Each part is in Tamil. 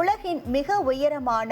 உலகின் மிக உயரமான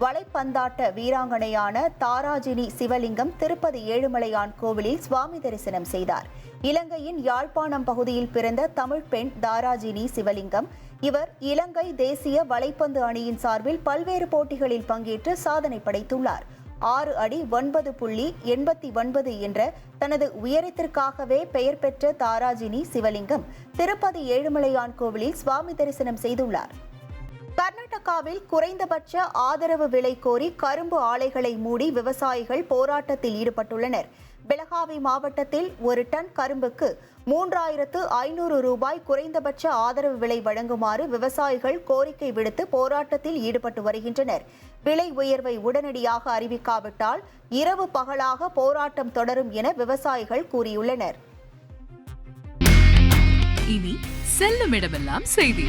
வலைப்பந்தாட்ட வீராங்கனையான தாராஜினி சிவலிங்கம் திருப்பதி ஏழுமலையான் கோவிலில் சுவாமி தரிசனம் செய்தார். இலங்கையின் யாழ்ப்பாணம் பகுதியில் பிறந்த தமிழ் பெண் தாராஜினி சிவலிங்கம் இவர் இலங்கை தேசிய வலைப்பந்து அணியின் சார்பில் பல்வேறு போட்டிகளில் பங்கேற்று சாதனை படைத்துள்ளார். ஆறு அடி ஒன்பது புள்ளி எண்பத்தி ஒன்பது என்ற தனது உயரத்திற்காகவே பெயர் பெற்ற தாராஜினி சிவலிங்கம் திருப்பதி ஏழுமலையான் கோவிலில் சுவாமி தரிசனம் செய்துள்ளார். கர்நாடகாவில் குறைந்தபட்ச ஆதரவு விலை கோரி கரும்பு ஆலைகளை மூடி விவசாயிகள் போராட்டத்தில் ஈடுபட்டுள்ளனர். பெலகாவி மாவட்டத்தில் ஒரு டன் கரும்புக்கு மூன்றாயிரத்து ஐநூறு ரூபாய் குறைந்தபட்ச ஆதரவு விலை வழங்குமாறு விவசாயிகள் கோரிக்கை விடுத்து போராட்டத்தில் ஈடுபட்டு வருகின்றனர். விலை உயர்வை உடனடியாக அறிவிக்காவிட்டால் இரவு பகலாக போராட்டம் தொடரும் என விவசாயிகள் கூறியுள்ளனர். இனி செல்லும் இடமெல்லாம் செய்தி.